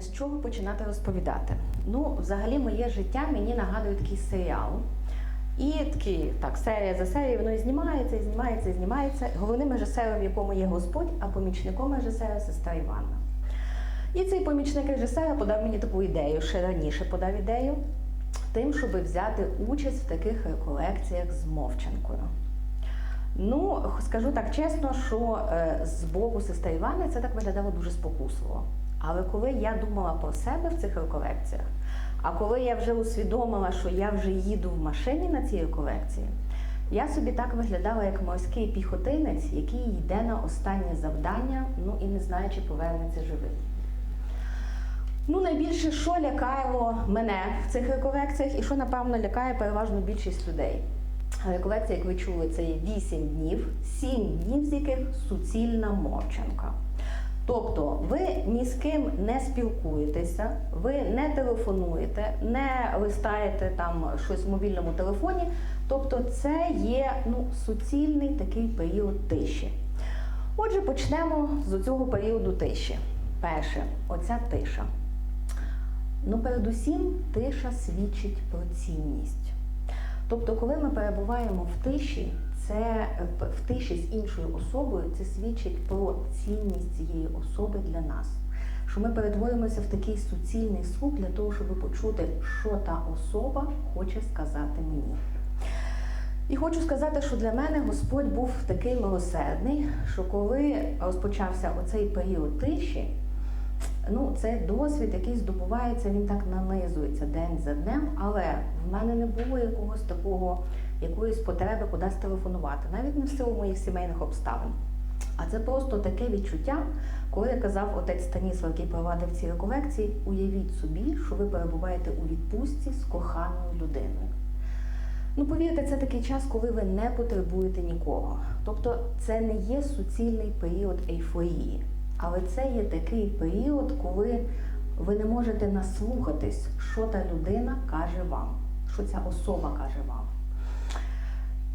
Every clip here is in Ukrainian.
з чого починати розповідати. Ну, взагалі, моє життя мені нагадує такий серіал. І такий, так, серія за серією, воно і знімається, і знімається, і знімається. Головним режисером, в якому є Господь, а помічником режисера сестра Іванна. І цей помічник режисера подав мені таку ідею, ще раніше подав ідею, тим, щоб взяти участь в таких реколекціях з мовчанкою. Ну, скажу так чесно, що е, з боку сестри Івани це так виглядало дуже спокусливо. Але коли я думала про себе в цих реколекціях, а коли я вже усвідомила, що я вже їду в машині на цій реколекції, я собі так виглядала як морський піхотинець, який йде на останнє завдання, ну і не знає, чи повернеться живим. Ну, найбільше, що лякало мене в цих реколекціях, і що, напевно, лякає переважно більшість людей. Реколекція, як ви чули, це є 8 днів, 7 днів, з яких суцільна мовчанка. Тобто ви ні з ким не спілкуєтеся, ви не телефонуєте, не листаєте там щось в мобільному телефоні. Тобто, це є ну, суцільний такий період тиші. Отже, почнемо з цього періоду тиші. Перше, оця тиша. Ну, передусім, тиша свідчить про цінність. Тобто, коли ми перебуваємо в тиші, це в тиші з іншою особою, це свідчить про цінність цієї особи для нас. Що ми перетворюємося в такий суцільний звук для того, щоб почути, що та особа хоче сказати мені. І хочу сказати, що для мене Господь був такий милосердний, що коли розпочався оцей період тиші, ну, це досвід, який здобувається, він так нанизується день за днем, але в мене не було якогось такого, якоїсь потреби кудись телефонувати, навіть не в силу моїх сімейних обставин. А це просто таке відчуття, коли казав отець Станіслав, який провадив ці реколекції, уявіть собі, що ви перебуваєте у відпустці з коханою людиною. Ну, повірте, це такий час, коли ви не потребуєте нікого. Тобто це не є суцільний період ейфорії, але це є такий період, коли ви не можете наслухатись, що та людина каже вам, що ця особа каже вам.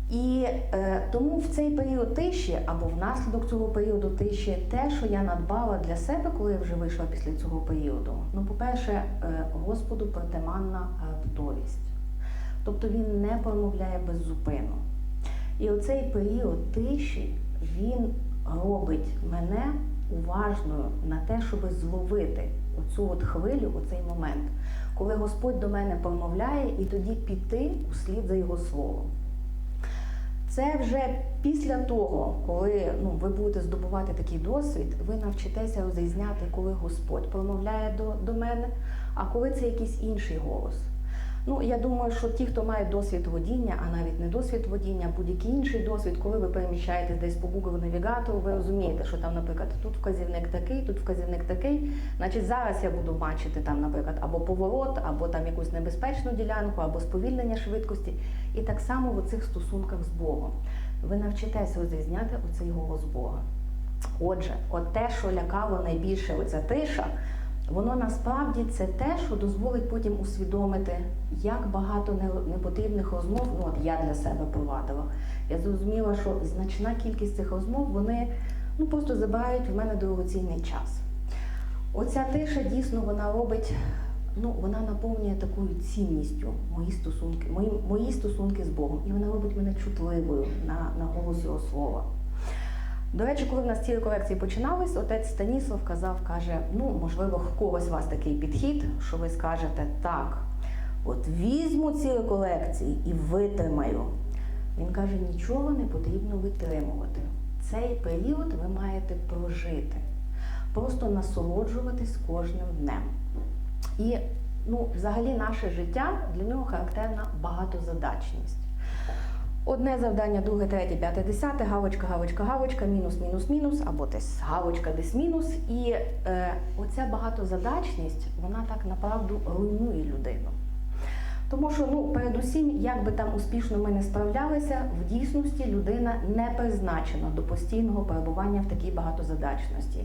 І е, тому в цей період тиші або внаслідок цього періоду тиші, те, що я надбала для себе, коли я вже вийшла після цього періоду, ну, по-перше, е, Господу притаманна раптовість. Тобто він не промовляє без зупину. І оцей період тиші він робить мене уважною на те, щоб зловити оцю от хвилю, оцей момент, коли Господь до мене промовляє і тоді піти услід за його словом. Це вже після того, коли ну, ви будете здобувати такий досвід, ви навчитеся розрізняти, коли Господь промовляє до, до мене, а коли це якийсь інший голос. Ну, я думаю, що ті, хто має досвід водіння, а навіть не досвід водіння, будь-який інший досвід, коли ви переміщаєтесь десь по Google навігатору, ви розумієте, що там, наприклад, тут вказівник такий, тут вказівник такий. Значить, зараз я буду бачити там, наприклад, або поворот, або там якусь небезпечну ділянку, або сповільнення швидкості. І так само в оцих стосунках з Богом. Ви навчитеся розрізняти оцей голос Бога. Отже, от те, що лякало найбільше, оця тиша. Воно насправді це те, що дозволить потім усвідомити, як багато непотрібних розмов, ну от я для себе провадила. Я зрозуміла, що значна кількість цих розмов вони ну, просто забирають в мене дорогоцінний час. Оця тиша дійсно вона робить, ну вона наповнює такою цінністю мої стосунки, мої, мої стосунки з Богом. І вона робить мене чутливою на, на голос його слова. До речі, коли в нас ці реколекції починались, отець Станіслав казав, каже: ну, можливо, в когось у вас такий підхід, що ви скажете так, от візьму ці реколекції і витримаю. Він каже, нічого не потрібно витримувати. Цей період ви маєте прожити, просто насолоджуватись кожним днем. І ну, взагалі наше життя для нього характерна багатозадачність. Одне завдання, друге, третє, п'яте, десяте, гавочка, гавочка, гавочка, мінус, мінус, мінус, або десь гавочка, десь мінус. І е, оця багатозадачність, вона так направду руйнує людину. Тому що, ну, передусім, як би там успішно ми не справлялися, в дійсності людина не призначена до постійного перебування в такій багатозадачності.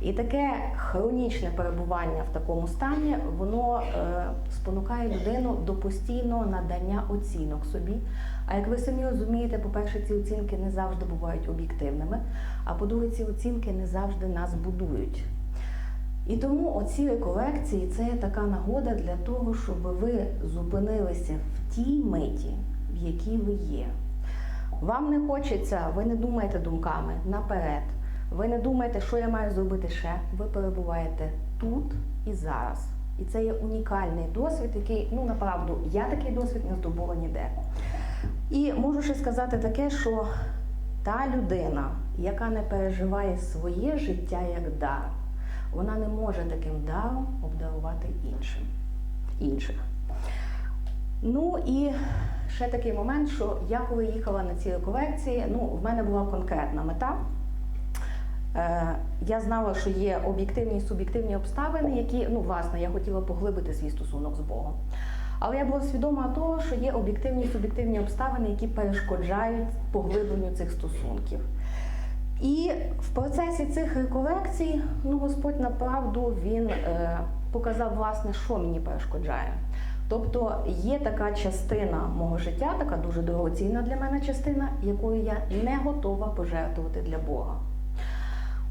І таке хронічне перебування в такому стані, воно е, спонукає людину до постійного надання оцінок собі. А як ви самі розумієте, по-перше, ці оцінки не завжди бувають об'єктивними, а по-друге, ці оцінки не завжди нас будують. І тому оці реколекції це така нагода для того, щоб ви зупинилися в тій миті, в якій ви є. Вам не хочеться, ви не думаєте думками наперед. Ви не думаєте, що я маю зробити ще. Ви перебуваєте тут і зараз. І це є унікальний досвід, який, ну направду, я такий досвід не здобула ніде. І можу ще сказати таке, що та людина, яка не переживає своє життя як дар, вона не може таким даром обдарувати іншим, інших. Ну і ще такий момент, що я коли їхала на ці реколекції, ну, в мене була конкретна мета. Е, Я знала, що є об'єктивні і суб'єктивні обставини, які, ну, власне, я хотіла поглибити свій стосунок з Богом. Але я була свідома того, що є об'єктивні і суб'єктивні обставини, які перешкоджають поглибленню цих стосунків. І в процесі цих реколекцій, ну, Господь направду він е, показав, власне, що мені перешкоджає. Тобто є така частина мого життя, така дуже дорогоцінна для мене частина, якою я не готова пожертвувати для Бога.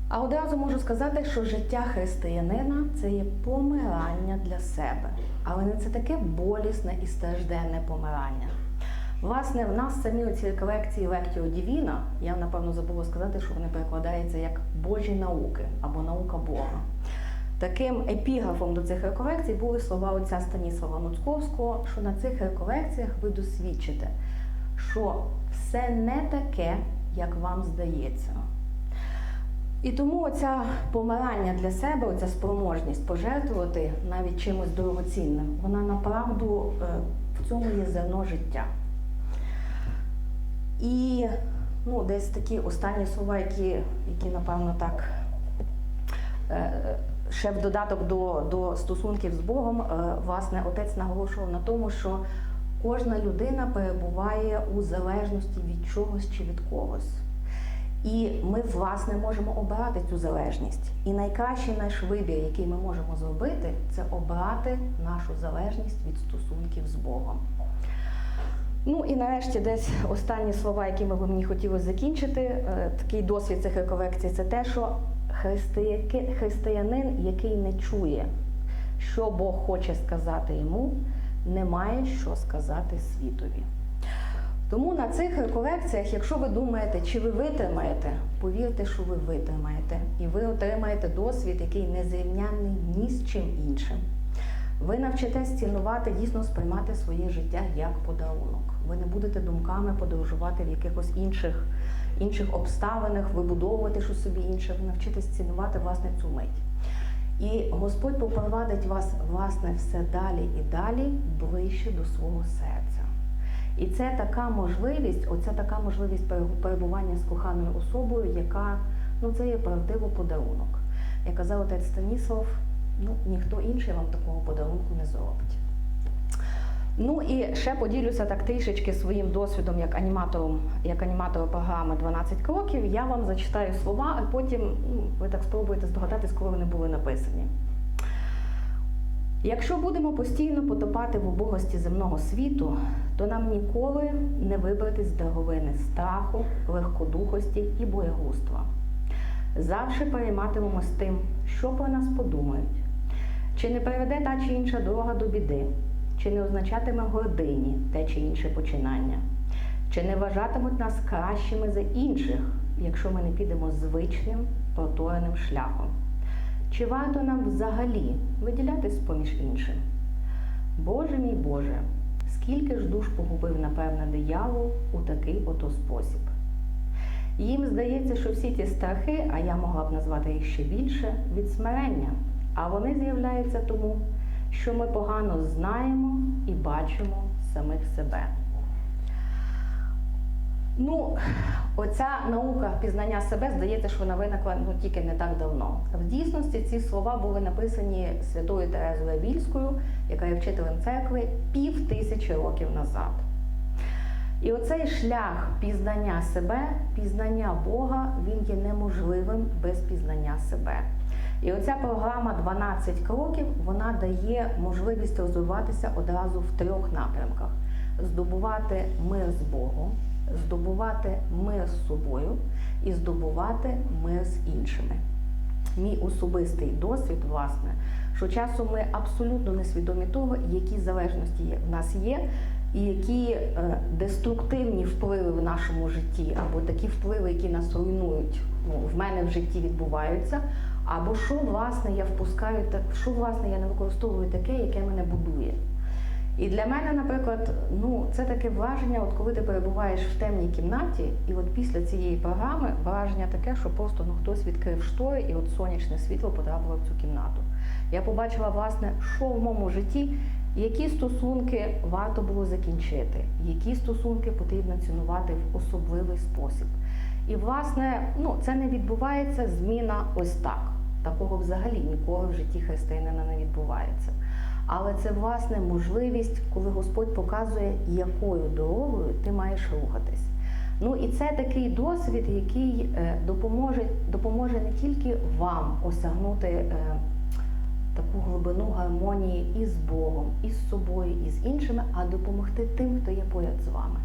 А одразу можу сказати, що життя християнина це є помирання для себе, але не це таке болісне і стражденне помирання. Власне, в нас самі оці колекції Lectio Divina, я напевно забула сказати, що вони перекладаються як Божі науки або наука Бога. Таким епіграфом до цих реколекцій були слова отця Станіслава Нуцьковського, що на цих реколекціях ви досвідчите, що все не таке, як вам здається. І тому оця помирання для себе, оця спроможність пожертвувати навіть чимось дорогоцінним, вона направду е, в цьому є зерно життя. І ну, десь такі останні слова, які, які напевно, так е, ще в додаток до, до стосунків з Богом, е, власне, отець наголошував на тому, що кожна людина перебуває у залежності від чогось чи від когось. І ми, власне, можемо обирати цю залежність. І найкращий наш вибір, який ми можемо зробити, це обрати нашу залежність від стосунків з Богом. Ну і нарешті десь останні слова, якими би мені хотілося закінчити, е, такий досвід цих реколекцій, це те, що християнин, який не чує, що Бог хоче сказати йому, не має що сказати світові. Тому на цих реколекціях, якщо ви думаєте, чи ви витримаєте, повірте, що ви витримаєте, і ви отримаєте досвід, який не зрівнянний ні з чим іншим. Ви навчитесь цінувати, дійсно сприймати своє життя як подарунок. Ви не будете думками подорожувати в якихось інших, інших обставинах, вибудовувати щось собі інше, ви навчитесь цінувати власне цю мить. І Господь попровадить вас власне все далі і далі ближче до свого серця. І це така можливість, оця така можливість перебування з коханою особою, яка ну це є правдиво подарунок. Як казав отець Станіслав, ну ніхто інший вам такого подарунку не зробить. Ну і ще поділюся так трішечки своїм досвідом як аніматором, як аніматора програми 12 кроків. Я вам зачитаю слова, а потім ну, ви так спробуєте здогадатись, коли вони були написані. Якщо будемо постійно потопати в убогості земного світу, то нам ніколи не вибратись з драговини страху, легкодухості і боягузтва. Завжди перейматимемось тим, що про нас подумають, чи не приведе та чи інша дорога до біди, чи не означатиме гордині те чи інше починання, чи не вважатимуть нас кращими за інших, якщо ми не підемо звичним протореним шляхом. Чи варто нам взагалі виділятись поміж іншим? Боже мій Боже, скільки ж душ погубив, напевне, диявол у такий ото спосіб. Їм здається, що всі ті страхи, а я могла б назвати їх ще більше, від смирення, а вони з'являються тому, що ми погано знаємо і бачимо самих себе. Ну, оця наука пізнання себе здається, що вона виникла ну, тільки не так давно. В дійсності ці слова були написані святою Терезою Вільською, яка є вчителем церкви, пів тисячі років назад. І оцей шлях пізнання себе, пізнання Бога, він є неможливим без пізнання себе. І оця програма 12 кроків вона дає можливість розвиватися одразу в трьох напрямках: здобувати мир з Богом, здобувати мир з собою і здобувати мир з іншими. мій особистий досвід, власне, що часом ми абсолютно не свідомі того, які залежності в нас є, і які е, деструктивні впливи в нашому житті, або такі впливи, які нас руйнують, ну, в мене в житті відбуваються. Або що власне я впускаю, що власне я не використовую таке, яке мене будує. І для мене, наприклад, ну це таке враження, от коли ти перебуваєш в темній кімнаті, і от після цієї програми враження таке, що просто ну хтось відкрив штори, і от сонячне світло потрапило в цю кімнату. Я побачила, власне, що в моєму житті, які стосунки варто було закінчити, які стосунки потрібно цінувати в особливий спосіб. І, власне, ну це не відбувається зміна ось так. Такого взагалі ніколи в житті християнина не відбувається. Але це власне можливість, коли Господь показує, якою дорогою ти маєш рухатись. Ну і це такий досвід, який е, допоможе, допоможе не тільки вам осягнути е, таку глибину гармонії і з Богом, і з собою, і з іншими, а допомогти тим, хто є поряд з вами.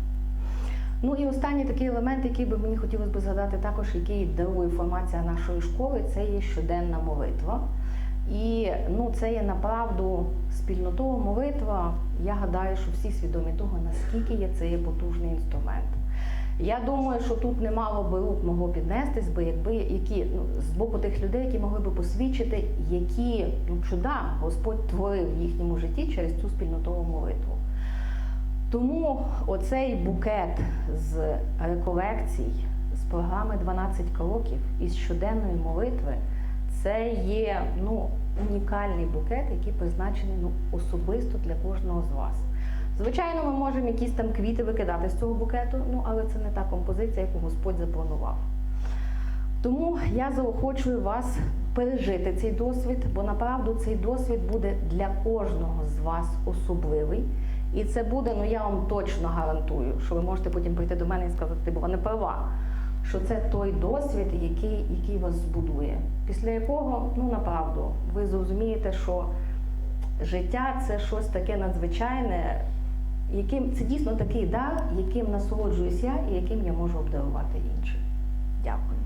Ну і останній такий елемент, який би мені хотілося б згадати, також який дарує формація нашої школи, це є щоденна молитва. І ну, це є направду спільнотова молитва. Я гадаю, що всі свідомі того, наскільки є це є потужний інструмент. Я думаю, що тут немало би рук могло піднестись, би якби які ну, з боку тих людей, які могли би посвідчити, які ну, чуда Господь творив в їхньому житті через цю спільнотову молитву. Тому оцей букет з реколекцій, з програми 12 кроків із щоденної молитви, це є ну, унікальний букет, який призначений ну, особисто для кожного з вас. Звичайно, ми можемо якісь там квіти викидати з цього букету, ну але це не та композиція, яку Господь запланував. Тому я заохочую вас пережити цей досвід, бо направду цей досвід буде для кожного з вас особливий. І це буде, ну я вам точно гарантую, що ви можете потім прийти до мене і сказати, ти була не права. Що це той досвід, який, який вас збудує, після якого, ну направду, ви зрозумієте, що життя це щось таке надзвичайне, яким це дійсно такий дар, яким насолоджуюсь я і яким я можу обдарувати інших. Дякую.